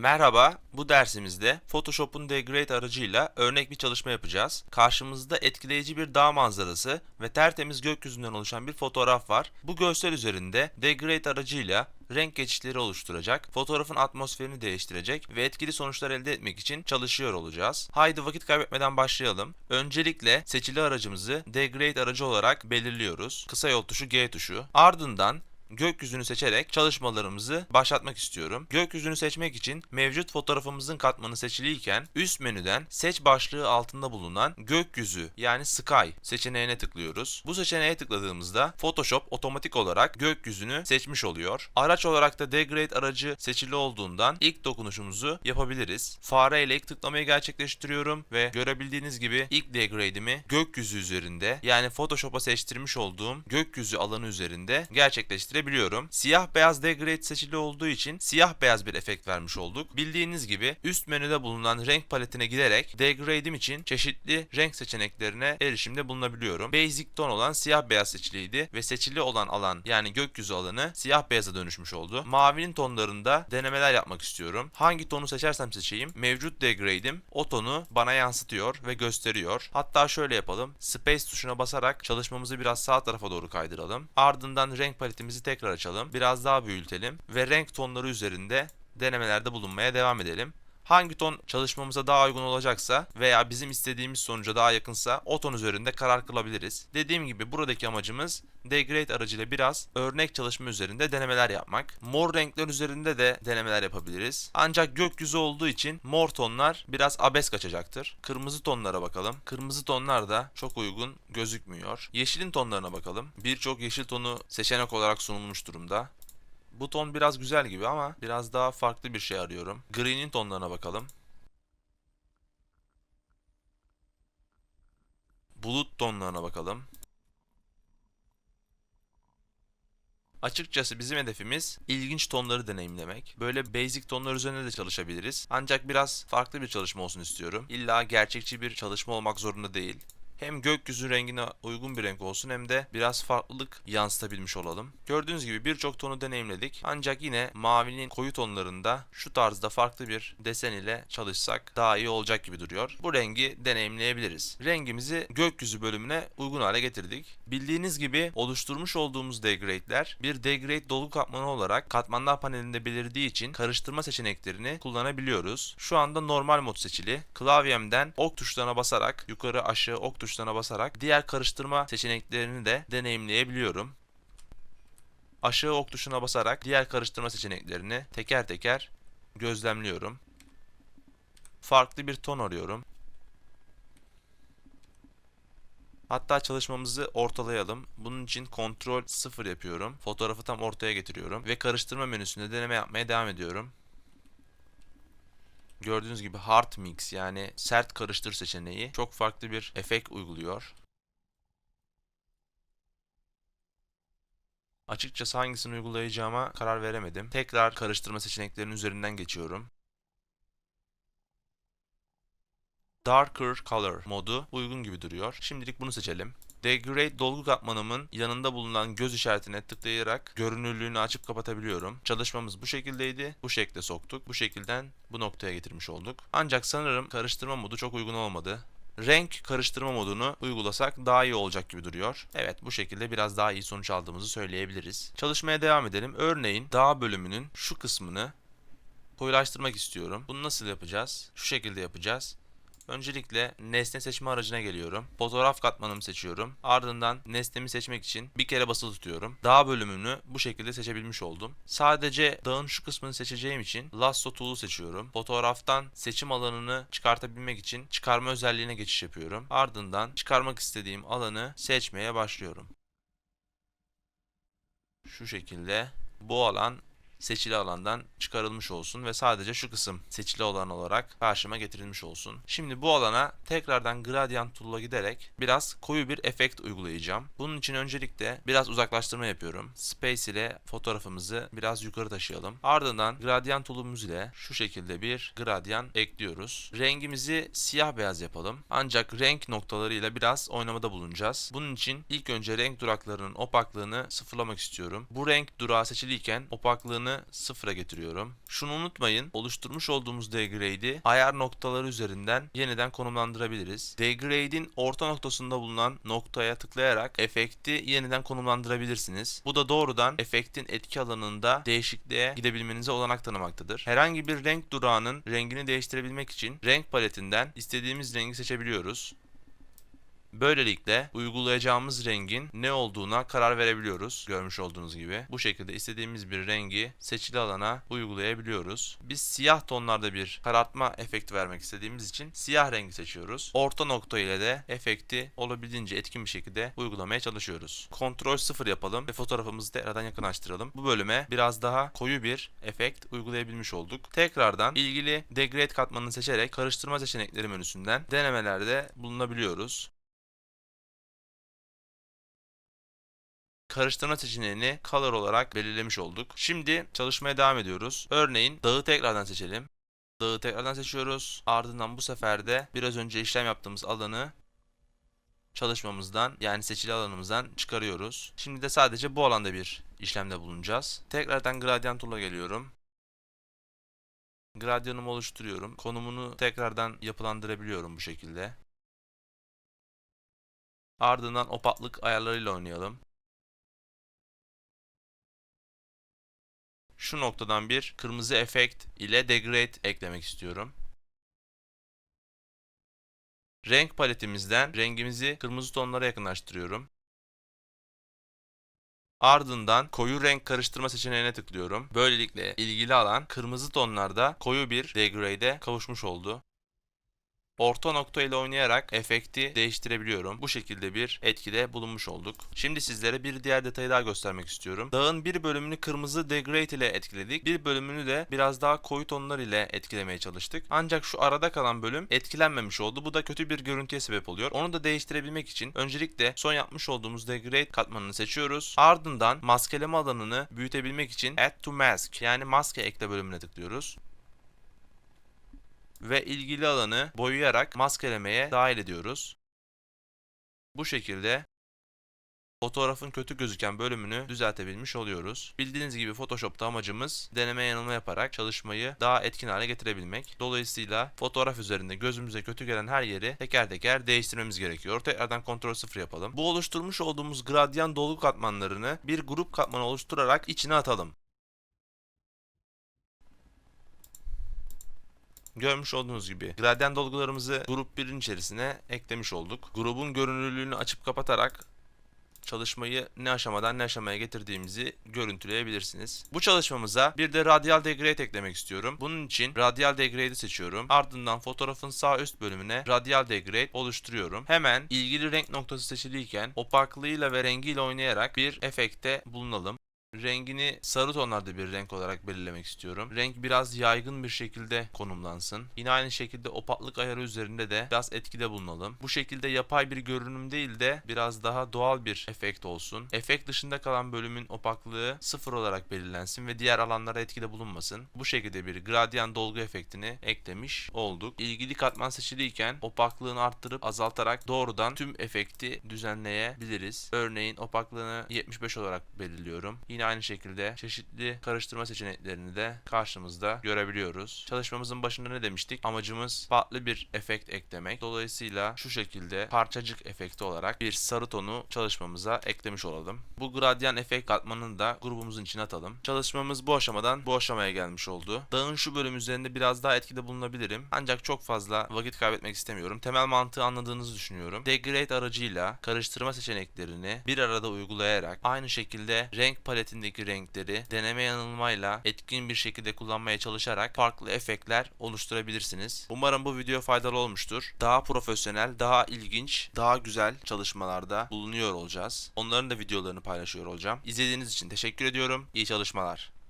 Merhaba, bu dersimizde Photoshop'un Degrade aracıyla örnek bir çalışma yapacağız. Karşımızda etkileyici bir dağ manzarası ve tertemiz gökyüzünden oluşan bir fotoğraf var. Bu görsel üzerinde Degrade aracıyla renk geçişleri oluşturacak, fotoğrafın atmosferini değiştirecek ve etkili sonuçlar elde etmek için çalışıyor olacağız. Haydi vakit kaybetmeden başlayalım. Öncelikle seçili aracımızı Degrade aracı olarak belirliyoruz. Kısa yol tuşu G tuşu. Ardından gökyüzünü seçerek çalışmalarımızı başlatmak istiyorum. Gökyüzünü seçmek için mevcut fotoğrafımızın katmanı seçiliyken üst menüden seç başlığı altında bulunan gökyüzü yani sky seçeneğine tıklıyoruz. Bu seçeneğe tıkladığımızda Photoshop otomatik olarak gökyüzünü seçmiş oluyor. Araç olarak da Degrade aracı seçili olduğundan ilk dokunuşumuzu yapabiliriz. Fare ile ilk tıklamayı gerçekleştiriyorum ve görebildiğiniz gibi ilk degrade'imi gökyüzü üzerinde yani Photoshop'a seçtirmiş olduğum gökyüzü alanı üzerinde gerçekleştirebiliyorum. Siyah beyaz degrade seçili olduğu için siyah beyaz bir efekt vermiş olduk. Bildiğiniz gibi üst menüde bulunan renk paletine giderek degrade'im için çeşitli renk seçeneklerine erişimde bulunabiliyorum. Basic ton olan siyah beyaz seçiliydi ve seçili olan alan yani gökyüzü alanı siyah beyaza dönüşmüş oldu. Mavinin tonlarında denemeler yapmak istiyorum. Hangi tonu seçersem seçeyim mevcut degrade'im o tonu bana yansıtıyor ve gösteriyor. Hatta şöyle yapalım. Space tuşuna basarak çalışmamızı biraz sağ tarafa doğru kaydıralım. Ardından renk paletimizi tekrar açalım. Biraz daha büyütelim ve renk tonları üzerinde denemelerde bulunmaya devam edelim. Hangi ton çalışmamıza daha uygun olacaksa veya bizim istediğimiz sonuca daha yakınsa o ton üzerinde karar kılabiliriz. Dediğim gibi buradaki amacımız Degrade aracıyla biraz örnek çalışma üzerinde denemeler yapmak. Mor renkler üzerinde de denemeler yapabiliriz. Ancak gökyüzü olduğu için mor tonlar biraz abes kaçacaktır. Kırmızı tonlara bakalım. Kırmızı tonlar da çok uygun gözükmüyor. Yeşilin tonlarına bakalım. Birçok yeşil tonu seçenek olarak sunulmuş durumda. Bu ton biraz güzel gibi ama biraz daha farklı bir şey arıyorum. Green'in tonlarına bakalım. Bulut tonlarına bakalım. Açıkçası bizim hedefimiz ilginç tonları deneyimlemek. Böyle basic tonlar üzerine de çalışabiliriz. Ancak biraz farklı bir çalışma olsun istiyorum. İlla gerçekçi bir çalışma olmak zorunda değil hem gökyüzü rengine uygun bir renk olsun hem de biraz farklılık yansıtabilmiş olalım. Gördüğünüz gibi birçok tonu deneyimledik. Ancak yine mavinin koyu tonlarında şu tarzda farklı bir desen ile çalışsak daha iyi olacak gibi duruyor. Bu rengi deneyimleyebiliriz. Rengimizi gökyüzü bölümüne uygun hale getirdik. Bildiğiniz gibi oluşturmuş olduğumuz degrade'ler bir degrade dolgu katmanı olarak katmanlar panelinde belirdiği için karıştırma seçeneklerini kullanabiliyoruz. Şu anda normal mod seçili. Klavyemden ok tuşlarına basarak yukarı aşağı ok tuşlarına tuşlarına basarak diğer karıştırma seçeneklerini de deneyimleyebiliyorum. Aşağı ok tuşuna basarak diğer karıştırma seçeneklerini teker teker gözlemliyorum. Farklı bir ton arıyorum. Hatta çalışmamızı ortalayalım. Bunun için kontrol 0 yapıyorum. Fotoğrafı tam ortaya getiriyorum ve karıştırma menüsünde deneme yapmaya devam ediyorum. Gördüğünüz gibi hard mix yani sert karıştır seçeneği çok farklı bir efekt uyguluyor. Açıkçası hangisini uygulayacağıma karar veremedim. Tekrar karıştırma seçeneklerinin üzerinden geçiyorum. Darker Color modu uygun gibi duruyor. Şimdilik bunu seçelim. Degrade dolgu katmanımın yanında bulunan göz işaretine tıklayarak görünürlüğünü açıp kapatabiliyorum. Çalışmamız bu şekildeydi. Bu şekilde soktuk. Bu şekilden bu noktaya getirmiş olduk. Ancak sanırım karıştırma modu çok uygun olmadı. Renk karıştırma modunu uygulasak daha iyi olacak gibi duruyor. Evet bu şekilde biraz daha iyi sonuç aldığımızı söyleyebiliriz. Çalışmaya devam edelim. Örneğin dağ bölümünün şu kısmını koyulaştırmak istiyorum. Bunu nasıl yapacağız? Şu şekilde yapacağız. Öncelikle nesne seçme aracına geliyorum. Fotoğraf katmanımı seçiyorum. Ardından nesnemi seçmek için bir kere basılı tutuyorum. Dağ bölümünü bu şekilde seçebilmiş oldum. Sadece dağın şu kısmını seçeceğim için Lasso Tool'u seçiyorum. Fotoğraftan seçim alanını çıkartabilmek için çıkarma özelliğine geçiş yapıyorum. Ardından çıkarmak istediğim alanı seçmeye başlıyorum. Şu şekilde bu alan seçili alandan çıkarılmış olsun ve sadece şu kısım seçili olan olarak karşıma getirilmiş olsun. Şimdi bu alana tekrardan gradient tool'a giderek biraz koyu bir efekt uygulayacağım. Bunun için öncelikle biraz uzaklaştırma yapıyorum. Space ile fotoğrafımızı biraz yukarı taşıyalım. Ardından gradient tool'umuz ile şu şekilde bir gradient ekliyoruz. Rengimizi siyah beyaz yapalım. Ancak renk noktalarıyla biraz oynamada bulunacağız. Bunun için ilk önce renk duraklarının opaklığını sıfırlamak istiyorum. Bu renk durağı seçiliyken opaklığını alanı sıfıra getiriyorum. Şunu unutmayın, oluşturmuş olduğumuz degrade'i ayar noktaları üzerinden yeniden konumlandırabiliriz. Degrade'in orta noktasında bulunan noktaya tıklayarak efekti yeniden konumlandırabilirsiniz. Bu da doğrudan efektin etki alanında değişikliğe gidebilmenize olanak tanımaktadır. Herhangi bir renk durağının rengini değiştirebilmek için renk paletinden istediğimiz rengi seçebiliyoruz. Böylelikle uygulayacağımız rengin ne olduğuna karar verebiliyoruz. Görmüş olduğunuz gibi. Bu şekilde istediğimiz bir rengi seçili alana uygulayabiliyoruz. Biz siyah tonlarda bir karartma efekti vermek istediğimiz için siyah rengi seçiyoruz. Orta nokta ile de efekti olabildiğince etkin bir şekilde uygulamaya çalışıyoruz. Kontrol 0 yapalım ve fotoğrafımızı tekrardan yakınlaştıralım. Bu bölüme biraz daha koyu bir efekt uygulayabilmiş olduk. Tekrardan ilgili degrade katmanını seçerek karıştırma seçenekleri menüsünden denemelerde bulunabiliyoruz. Karıştırma seçeneğini color olarak belirlemiş olduk. Şimdi çalışmaya devam ediyoruz. Örneğin dağı tekrardan seçelim. Dağı tekrardan seçiyoruz. Ardından bu sefer de biraz önce işlem yaptığımız alanı çalışmamızdan yani seçili alanımızdan çıkarıyoruz. Şimdi de sadece bu alanda bir işlemde bulunacağız. Tekrardan gradient tool'a geliyorum. Gradyanımı oluşturuyorum. Konumunu tekrardan yapılandırabiliyorum bu şekilde. Ardından opaklık ayarlarıyla oynayalım. Şu noktadan bir kırmızı efekt ile degrade eklemek istiyorum. Renk paletimizden rengimizi kırmızı tonlara yakınlaştırıyorum. Ardından koyu renk karıştırma seçeneğine tıklıyorum. Böylelikle ilgili alan kırmızı tonlarda koyu bir degrade'e kavuşmuş oldu orta nokta ile oynayarak efekti değiştirebiliyorum. Bu şekilde bir etkide bulunmuş olduk. Şimdi sizlere bir diğer detayı daha göstermek istiyorum. Dağın bir bölümünü kırmızı degrade ile etkiledik. Bir bölümünü de biraz daha koyu tonlar ile etkilemeye çalıştık. Ancak şu arada kalan bölüm etkilenmemiş oldu. Bu da kötü bir görüntüye sebep oluyor. Onu da değiştirebilmek için öncelikle son yapmış olduğumuz degrade katmanını seçiyoruz. Ardından maskeleme alanını büyütebilmek için add to mask yani maske ekle bölümüne tıklıyoruz ve ilgili alanı boyayarak maskelemeye dahil ediyoruz. Bu şekilde fotoğrafın kötü gözüken bölümünü düzeltebilmiş oluyoruz. Bildiğiniz gibi Photoshop'ta amacımız deneme yanılma yaparak çalışmayı daha etkin hale getirebilmek. Dolayısıyla fotoğraf üzerinde gözümüze kötü gelen her yeri teker teker değiştirmemiz gerekiyor. Tekrardan kontrol 0 yapalım. Bu oluşturmuş olduğumuz gradyan dolgu katmanlarını bir grup katmanı oluşturarak içine atalım. Görmüş olduğunuz gibi gradyen dolgularımızı grup 1'in içerisine eklemiş olduk. Grubun görünürlüğünü açıp kapatarak çalışmayı ne aşamadan ne aşamaya getirdiğimizi görüntüleyebilirsiniz. Bu çalışmamıza bir de radial degrade eklemek istiyorum. Bunun için radial degrade'i seçiyorum. Ardından fotoğrafın sağ üst bölümüne radial degrade oluşturuyorum. Hemen ilgili renk noktası seçiliyken opaklığıyla ve rengiyle oynayarak bir efekte bulunalım. Rengini sarı tonlarda bir renk olarak belirlemek istiyorum. Renk biraz yaygın bir şekilde konumlansın. Yine aynı şekilde opaklık ayarı üzerinde de biraz etkide bulunalım. Bu şekilde yapay bir görünüm değil de biraz daha doğal bir efekt olsun. Efekt dışında kalan bölümün opaklığı sıfır olarak belirlensin ve diğer alanlara etkide bulunmasın. Bu şekilde bir gradient dolgu efektini eklemiş olduk. İlgili katman seçiliyken opaklığını arttırıp azaltarak doğrudan tüm efekti düzenleyebiliriz. Örneğin opaklığını 75 olarak belirliyorum. Yine Yine aynı şekilde çeşitli karıştırma seçeneklerini de karşımızda görebiliyoruz. Çalışmamızın başında ne demiştik? Amacımız farklı bir efekt eklemek. Dolayısıyla şu şekilde parçacık efekti olarak bir sarı tonu çalışmamıza eklemiş olalım. Bu gradyan efekt katmanını da grubumuzun içine atalım. Çalışmamız bu aşamadan bu aşamaya gelmiş oldu. Dağın şu bölüm üzerinde biraz daha etkide bulunabilirim. Ancak çok fazla vakit kaybetmek istemiyorum. Temel mantığı anladığınızı düşünüyorum. Degrade aracıyla karıştırma seçeneklerini bir arada uygulayarak aynı şekilde renk paleti paletindeki renkleri deneme yanılmayla etkin bir şekilde kullanmaya çalışarak farklı efektler oluşturabilirsiniz. Umarım bu video faydalı olmuştur. Daha profesyonel, daha ilginç, daha güzel çalışmalarda bulunuyor olacağız. Onların da videolarını paylaşıyor olacağım. İzlediğiniz için teşekkür ediyorum. İyi çalışmalar.